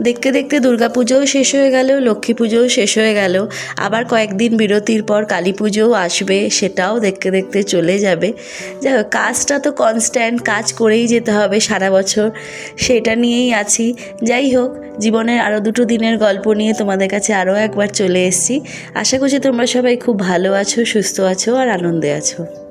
দেখতে দেখতে দুর্গাপুজোও শেষ হয়ে গেল, লক্ষ্মী পুজোও শেষ হয়ে গেল। আবার কয়েকদিন বিরতির পর কালী পুজোও আসবে, সেটাও দেখতে দেখতে চলে যাবে। যাই হোক, কাজটা তো কনস্ট্যান্ট কাজ করেই যেতে হবে সারা বছর, সেটা নিয়েই আছি। যাই হোক, জীবনের আরও দুটো দিনের গল্প নিয়ে তোমাদের কাছে আরও একবার চলে এসেছি। আশা করছি তোমরা সবাই খুব ভালো আছো, সুস্থ আছো আর আনন্দে আছো।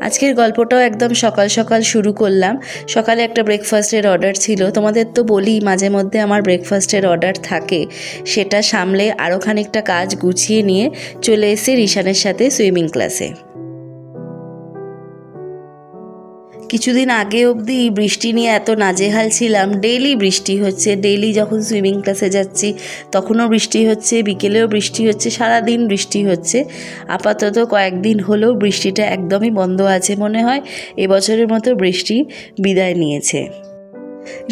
আজকের গল্পটাও একদম সকাল সকাল শুরু করলাম। সকালে একটা ব্রেকফাস্টের অর্ডার ছিল। তোমাদের তো বলি, মাঝে মধ্যে আমার ব্রেকফাস্টের অর্ডার থাকে। সেটা সামলে আরও খানিকটা কাজ গুছিয়ে নিয়ে চলে এসে রিশানের সাথে সুইমিং ক্লাসে কিছুদিন আগে অবধি বৃষ্টি নিয়ে এত নাজেহাল ছিলাম। ডেইলি বৃষ্টি হচ্ছে, ডেইলি যখন সুইমিং ক্লাসে যাচ্ছি, তখনও বৃষ্টি হচ্ছে, বিকেলেও বৃষ্টি হচ্ছে, সারাদিন বৃষ্টি হচ্ছে। আপাতত কয়েকদিন হলেও বৃষ্টিটা একদমই বন্ধ আছে মনে হয়। এবছরের মতো বৃষ্টি বিদায় নিয়েছে।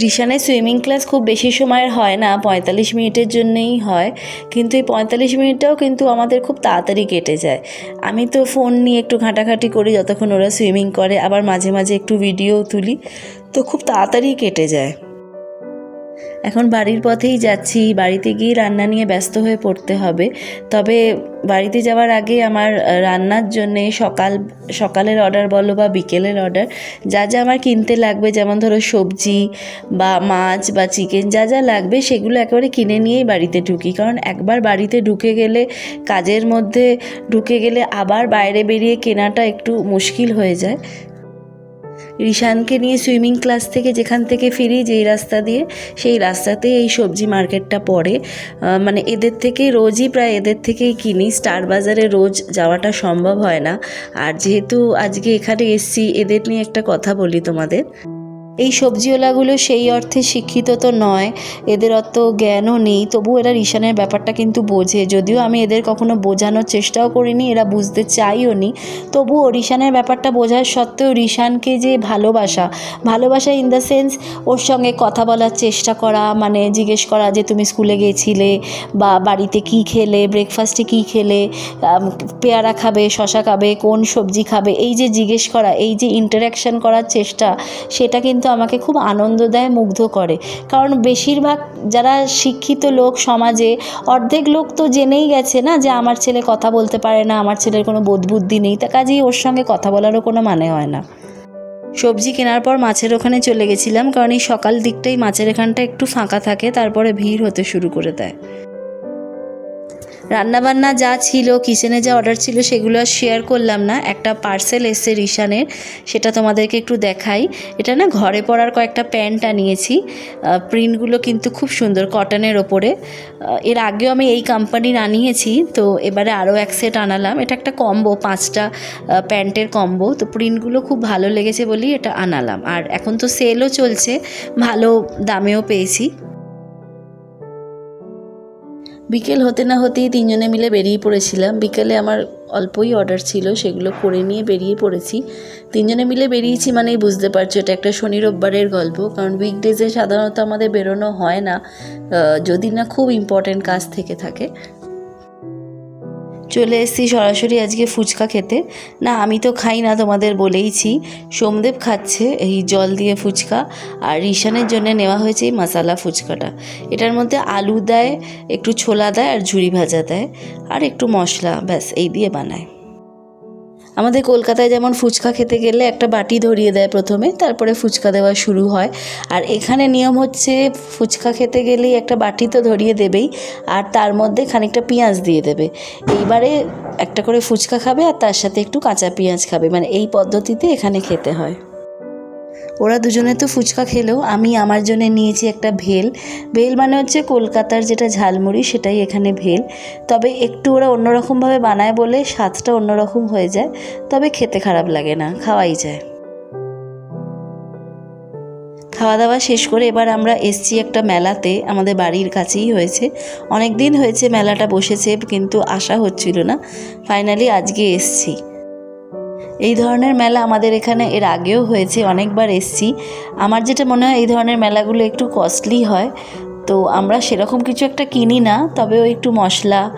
রিশানের সুইমিং ক্লাস খুব বেশি সময়ের হয় না, পঁয়তাল্লিশ মিনিটের জন্যেই হয়। কিন্তু এই পঁয়তাল্লিশ মিনিটটাও কিন্তু আমাদের খুব তাড়াতাড়ি কেটে যায়। আমি তো ফোন নিয়ে একটু ঘাঁটাঘাঁটি করি যতক্ষণ ওরা সুইমিং করে, আবার মাঝে মাঝে একটু ভিডিও তুলি, তো খুব তাড়াতাড়ি কেটে যায়। এখন বাড়ির পথেই যাচ্ছি, বাড়িতে গিয়ে রান্না নিয়ে ব্যস্ত হয়ে পড়তে হবে। তবে বাড়িতে যাওয়ার আগে আমার রান্নার জন্যে সকাল, সকালের অর্ডার বলো বা বিকেলের অর্ডার যা যা আমার কিনতে লাগবে, যেমন ধরো সবজি বা মাছ বা চিকেন যা যা লাগবে সেগুলো একেবারে কিনে নিয়েই বাড়িতে ঢুকি। কারণ একবার বাড়িতে ঢুকে গেলে, কাজের মধ্যে ঢুকে গেলে আবার বাইরে বেরিয়ে কেনাটা একটু মুশকিল হয়ে যায়। রিশানকে নিয়ে সুইমিং ক্লাস থেকে যেখান থেকে ফিরি, যেই রাস্তা দিয়ে, সেই রাস্তাতে এই সবজি মার্কেটটা পড়ে। মানে এদের থেকে রোজই প্রায় এদের থেকেই কিনি। স্টার বাজারে রোজ যাওয়াটা সম্ভব হয় না। আর যেহেতু আজকে এখানে এসছি, এদের নিয়ে একটা কথা বলি তোমাদের। এই সবজিওয়ালাগুলো সেই অর্থে শিক্ষিত তো নয়, এদের অত জ্ঞানও নেই। তবু এরা রিশানের ব্যাপারটা কিন্তু বোঝে। যদিও আমি এদের কখনো বোঝানোর চেষ্টাও করিনি, এরা বুঝতে চাইও নি। তবুও রিশানের ব্যাপারটা বোঝার সত্ত্বেও রিশানকে যে ভালোবাসা ভালোবাসা ইন দ্য সেন্স ওর সঙ্গে কথা বলার চেষ্টা করা মানে জিজ্ঞেস করা যে তুমি স্কুলে গিয়েছিলে বা বাড়িতে কি খেলে ব্রেকফাস্টে কি খেলে পেয়ারা খাবে, শশা খাবে, কোন সবজি খাবে, এই যে জিজ্ঞেস করা, এই যে ইন্টারাকশান করার চেষ্টা, সেটা কিন্তু আমাকে খুব আনন্দ দেয়, মুগ্ধ করে। কারণ বেশিরভাগ যারা শিক্ষিত লোক সমাজে, অর্ধেক লোক তো জেনেই গেছে না যে আমার ছেলে কথা বলতে পারে না, আমার ছেলের কোনো বোধ বুদ্ধি নেই। তা কাজেই ওর সঙ্গে কথা বলারও কোনো মানে হয় না। সবজি কেনার পর মাছের ওখানে চলে গেছিলাম, কারণ এই সকাল দিকটাই মাছের এখানটা একটু ফাঁকা থাকে, তারপরে ভিড় হতে শুরু করে দেয়। রান্নাবান্না যা ছিল কিচেনে যা অর্ডার ছিল, সেগুলো আর শেয়ার করলাম না। একটা পার্সেল এসছে রিশানের, সেটা তোমাদেরকে একটু দেখাই। এটা না ঘরে পরার কয়েকটা প্যান্ট আনিয়েছি। প্রিন্টগুলো কিন্তু খুব সুন্দর কটনের ওপরে। এর আগেও আমি এই কোম্পানির আনিয়েছি, তো এবারে আরও এক সেট আনালাম। এটা একটা কম্বো পাঁচটা প্যান্টের কম্বো তো প্রিন্টগুলো খুব ভালো লেগেছে বলেই এটা আনালাম। আর এখন তো সেলও চলছে, ভালো দামেও পেয়েছি। বিকেল হতে না হতেই তিনজনে মিলে বেরিয়ে পড়েছিলাম। বিকেলে আমার অল্পই অর্ডার ছিল, সেগুলো করে নিয়ে বেরিয়ে পড়েছি। তিনজনে মিলে বেরিয়েছি মানেই বুঝতে পারছ, এটা একটা শনি রোববারের গল্প, কারণ উইকডেজে সাধারণত আমাদের বেরোনো হয় না। যদি না খুব ইম্পর্ট্যান্ট কাজ থেকে থাকে। চলে এসেছি সরাসরি আজকে ফুচকা খেতে। না, আমি তো খাই না তোমাদের বলেইছি। সোমদেব খাচ্ছে এই জল দিয়ে ফুচকা আর ঈশানের জন্য নেওয়া হয়েছে এই মশালা ফুচকাটা। এটার মধ্যে আলু দেয়, একটু ছোলা দেয় আর ঝুড়ি ভাজা দেয় আর একটু মশলা, ব্যাস, এই দিয়ে বানায়। আমাদের কলকাতায় যেমন ফুচকা খেতে গেলে একটা বাটি ধরিয়ে দেয় প্রথমে, তারপরে ফুচকা দেওয়া শুরু হয়। আর এখানে নিয়ম হচ্ছে ফুচকা খেতে গেলেই একটা বাটি তো ধরিয়ে দেবেই, আর তার মধ্যে খানিকটা পেঁয়াজ দিয়ে দেবে। এইবারে একটা করে ফুচকা খাবে আর তার সাথে একটু কাঁচা পেঁয়াজ খাবে মানে এই পদ্ধতিতে এখানে খেতে হয়। ওরা দুজনে তো ফুচকা খেলেও আমি আমার জন্য নিয়েছি একটা ভেল। ভেল মানে হচ্ছে কলকাতার যেটা ঝালমুড়ি সেটাই এখানে ভেল। তবে একটু ওরা অন্যরকমভাবে বানায় বলে স্বাদটা অন্যরকম হয়ে যায়, তবে খেতে খারাপ লাগে না, খাওয়াই যায়। খাওয়া দাওয়া শেষ করে এবার আমরা এসছি একটা মেলাতে, আমাদের বাড়ির কাছেই হয়েছে। অনেক দিন হয়েছে মেলাটা বসেছে, কিন্তু আসা হচ্ছিল না। ফাইনালি আজকে এসছি। এই ধরনের মেলা আমাদের এখানে এর আগেও হয়েছে, অনেকবার এসছি। আমার যেটা মনে হয় এই ধরনের মেলাগুলো একটু কস্টলি হয়। তো আমরা সেরকম কিছু একটা কিনি না, তবে ওই একটু মশলা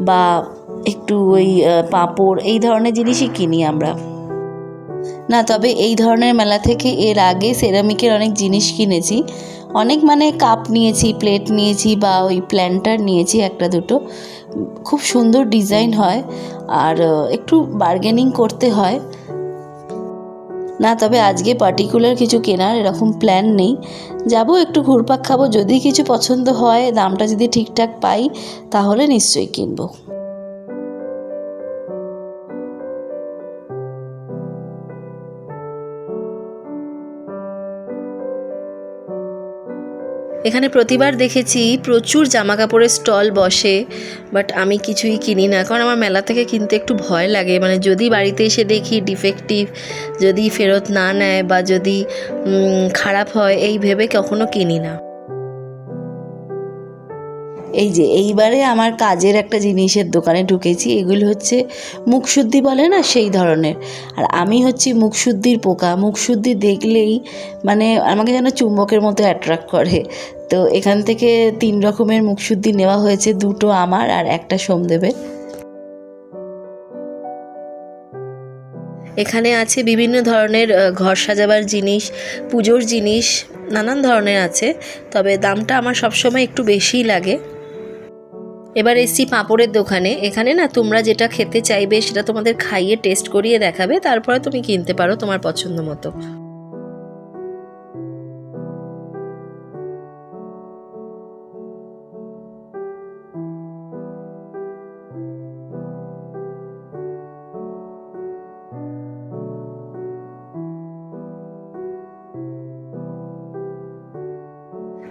বা একটু ওই পাঁপড় এই ধরনের জিনিসই কিনি আমরা। না, তবে এই ধরনের মেলা থেকে এর আগে সেরামিকের অনেক জিনিস কিনেছি। অনেক মানে কাপ নিয়েছি প্লেট নিয়েছি বা ওই প্ল্যান্টার নিয়েছি একটা দুটো। খুব সুন্দর ডিজাইন হয় আর একটু বার্গেনিং করতে হয়। না, তবে আজকে পার্টিকুলার কিছু কেনার এরকম প্ল্যান নেই। যাব, একটু ঘুরপাক খাব। যদি কিছু পছন্দ হয়, দামটা যদি ঠিকঠাক পাই, তাহলে নিশ্চয়ই কিনবো। এখানে প্রতিবার দেখেছি প্রচুর জামা কাপড়ের স্টল বসে বাট আমি কিছুই কিনি না। কারণ আমার মেলা থেকে কিনতে একটু ভয় লাগে। মানে যদি বাড়িতে এসে দেখি ডিফেক্টিভ যদি ফেরত না নেয় বা যদি খারাপ হয়, এই ভেবে কখনো কিনি না। এই যে, এইবারে আমার কাজের একটা জিনিসের দোকানে ঢুকেছি, এগুলো হচ্ছে মুখশুদ্ধি বলে না সেই ধরনের। আর আমি হচ্ছি মুখশুদ্ধির পোকা, মুখশুদ্ধি দেখলেই মানে আমাকে যেন চুম্বকের মতো অ্যাট্রাক্ট করে। তো এখান থেকে তিন রকমের মুখশুদ্ধি নেওয়া হয়েছে, দুটো আমার আর একটা সোমদেবের। এখানে আছে বিভিন্ন ধরনের ঘর সাজাবার জিনিস, পুজোর জিনিস, নানান ধরনের আছে, তবে দামটা আমার সবসময় একটু বেশিই লাগে। এবার এসছি পাঁপড়ের দোকানে। এখানে না তোমরা যেটা খেতে চাইবে সেটা তোমাদের খাইয়ে টেস্ট করিয়ে দেখাবে, তারপরে তুমি কিনতে পারো তোমার পছন্দ মতো।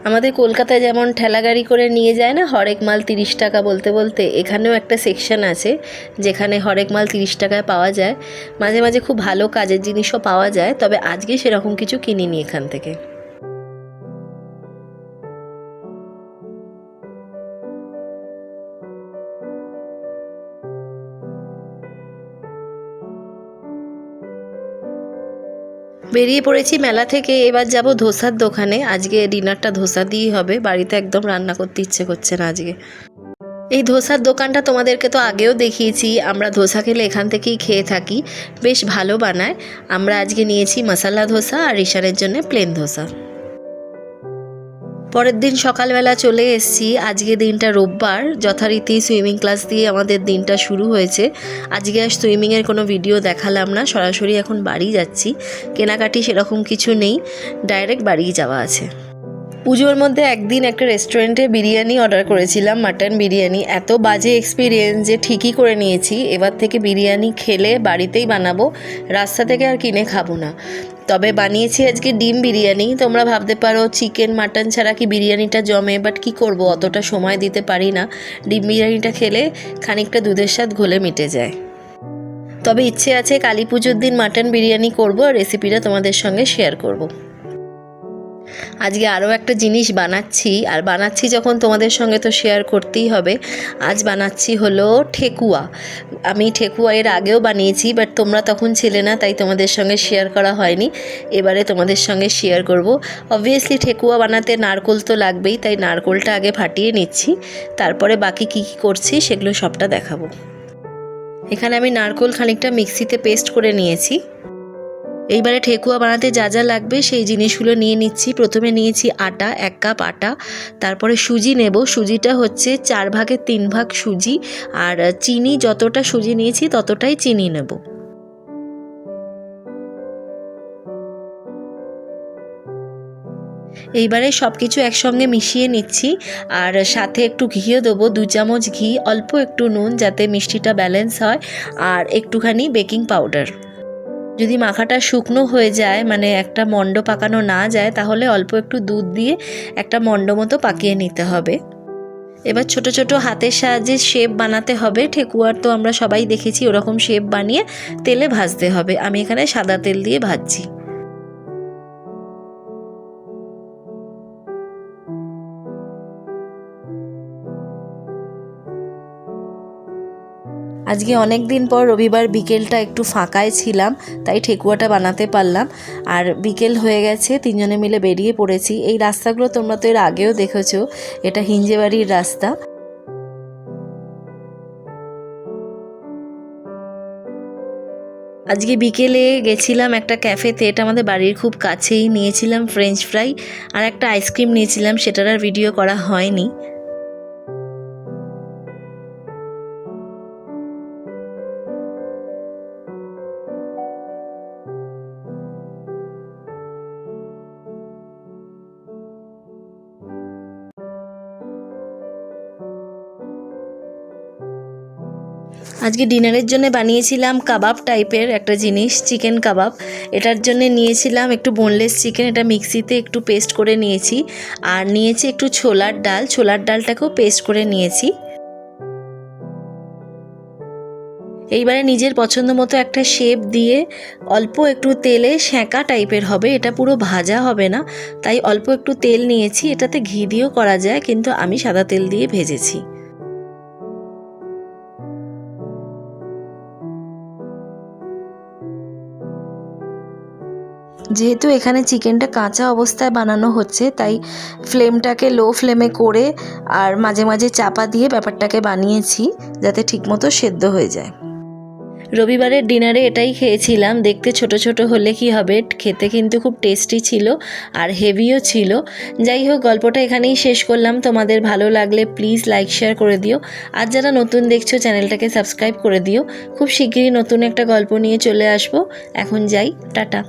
আমাদের কলকাতায় যেমন ঠেলা গাড়ি করে নিয়ে যায় না, হরেক মাল তিরিশ টাকা বলতে বলতে, এখানেও একটা সেকশন আছে যেখানে হরেক মাল তিরিশ টাকায় পাওয়া যায়। মাঝে মাঝে খুব ভালো কাজের জিনিসও পাওয়া যায়, তবে আজকে সেরকম কিছু কিনিনি এখান থেকে। বেরিয়ে পড়েছি মেলা থেকে। এবার যাব ধোসার দোকানে। আজকে ডিনারটা ধোসা দিয়েই হবে। বাড়িতে একদম রান্না করতে ইচ্ছে করছে না আজকে। এই ধোসার দোকানটা তোমাদেরকে তো আগেও দেখিয়েছি। আমরা ধোসা খেলে এখান থেকেই খেয়ে থাকি। বেশ ভালো বানায়। আমরা আজকে নিয়েছি মশালা ধোসা আর ঈশানের জন্য প্লেন ধোসা। পরের দিন সকালবেলা চলে এসেছি। আজকে দিনটা রোববার, যথারীতি সুইমিং ক্লাস দিয়ে আমাদের দিনটা শুরু হয়েছে। আজকে আর সুইমিংয়ের কোনো ভিডিও দেখালাম না, সরাসরি এখন বাড়ি যাচ্ছি। কেনাকাটি সেরকম কিছু নেই, ডাইরেক্ট বাড়ি যাওয়া আছে। পুজোর মধ্যে একদিন একটা রেস্টুরেন্টে বিরিয়ানি অর্ডার করেছিলাম, মাটন বিরিয়ানি। এত বাজে এক্সপিরিয়েন্স যে ঠিকই করে নিয়েছি। এবার থেকে বিরিয়ানি খেলে বাড়িতেই বানাবো, রাস্তা থেকে আর কিনে খাব না। তবে বানিয়েছি আজকে ডিম বিরিয়ানি। তোমরা ভাবতে পারো চিকেন মাটন ছাড়া কি বিরিয়ানিটা জমে বাট কি করব? অতটা সময় দিতে পারি না। ডিম বিরিয়ানিটা খেলে খানিকটা দুধের স্বাদ ঘোলে মিটে যায়। তবে ইচ্ছে আছে কালী পুজোর দিন মাটন বিরিয়ানি করব, আর রেসিপিটা তোমাদের সঙ্গে শেয়ার করব। আজকে আরও একটা জিনিস বানাচ্ছি, আর বানাচ্ছি যখন তোমাদের সঙ্গে তো শেয়ার করতেই হবে, আজ বানাচ্ছি হলো ঠেকুয়া। আমি ঠেকুয়া এর আগেও বানিয়েছি বাট তোমরা তখন ছিলে না, তাই তোমাদের সঙ্গে শেয়ার করা হয়নি। এবারে তোমাদের সঙ্গে শেয়ার করব। অবভিয়াসলি ঠেকুয়া বানাতে নারকোল তো লাগবেই, তাই নারকোলটা আগে ফাটিয়ে নিচ্ছি, তারপরে বাকি কী কী করছি সেগুলো সবটা দেখাবো। এখানে আমি নারকোল খানিকটা মিক্সিতে পেস্ট করে নিয়েছি। এইবারে ঠেকুয়া বানাতে যা যা লাগবে, সেই জিনিসগুলো নিয়ে নিচ্ছি। প্রথমে নিয়েছি আটা, এক কাপ আটা, তারপরে সুজি নেব। সুজিটা হচ্ছে চার ভাগের তিন ভাগ সুজি, আর চিনি যতটা সুজি নিয়েছি ততটাই চিনি নেব। এইবারে সব কিছু একসঙ্গে মিশিয়ে নিচ্ছি, আর সাথে একটু ঘিও দেবো, দু চামচ ঘি, অল্প একটু নুন যাতে মিষ্টিটা ব্যালেন্স হয়, আর একটুখানি বেকিং পাউডার যদি মাখাটা শুকনো হয়ে যায় মানে একটা মণ্ড পাকানো না যায়, তাহলে অল্প একটু দুধ দিয়ে একটা মণ্ড মতো পাকিয়ে নিতে হবে। এবার ছোট ছোট হাতের সাহায্যে শেপ বানাতে হবে। ঠেকুয়ার তো আমরা সবাই দেখেছি, ওরকম শেপ বানিয়ে তেলে ভাজতে হবে। আমি এখানে সাদা তেল দিয়ে ভাজছি। আজকে অনেক দিন পর রবিবার বিকেলটা একটু ফাঁকায় ছিলাম, তাই ঠেকুয়াটা বানাতে পারলাম। আর বিকেল হয়ে গেছে, তিনজনে মিলে বেরিয়ে পড়েছি। এই রাস্তাগুলো তোমরা তো এর আগেও দেখেছ, এটা হিঞ্জেবাড়ির রাস্তা। আজকে বিকেলে গেছিলাম একটা ক্যাফেতে, এটা আমাদের বাড়ির খুব কাছেই। নিয়েছিলাম ফ্রেঞ্চ ফ্রাই আর একটা আইসক্রিম নিয়েছিলাম, সেটার আর ভিডিও করা হয়নি। আজকে ডিনারের জন্য বানিয়েছিলাম কাবাব টাইপের একটা জিনিস, চিকেন কাবাব। এটার জন্য নিয়েছিলাম একটু বোনলেস চিকেন এটা মিক্সিতে একটু পেস্ট করে নিয়েছি। আর নিয়েছি একটু ছোলার ডাল, ছোলার ডালটাকেও পেস্ট করে নিয়েছি। এইবারে নিজের পছন্দ মতো একটা শেপ দিয়ে অল্প একটু তেলে সেঁকা টাইপের হবে, এটা পুরো ভাজা হবে না। তাই অল্প একটু তেল নিয়েছি, এটাতে ঘি দিয়েও করা যায়, কিন্তু আমি সাদা তেল দিয়ে ভেজেছি। যেহেতু এখানে চিকেনটা কাঁচা অবস্থায় বানানো হচ্ছে, তাই ফ্লেমটাকে লো ফ্লেমে করে আর মাঝে মাঝে চাপা দিয়ে ব্যাপারটাকে বানিয়েছি যাতে ঠিকমতো সেদ্ধ হয়ে যায়। রবিবারের ডিনারে এটাই খেয়েছিলাম। দেখতে ছোট ছোট হলে কি হবে, খেতে কিন্তু খুব টেস্টি ছিল আর হেভিও ছিল। যাই হোক, গল্পটা এখানেই শেষ করলাম। তোমাদের ভালো লাগলে প্লিজ লাইক, শেয়ার করে দিও। আর যারা নতুন দেখছ, চ্যানেলটাকে সাবস্ক্রাইব করে দিও। খুব শিগগিরই নতুন একটা গল্প নিয়ে চলে আসব। এখন যাই, টাটা।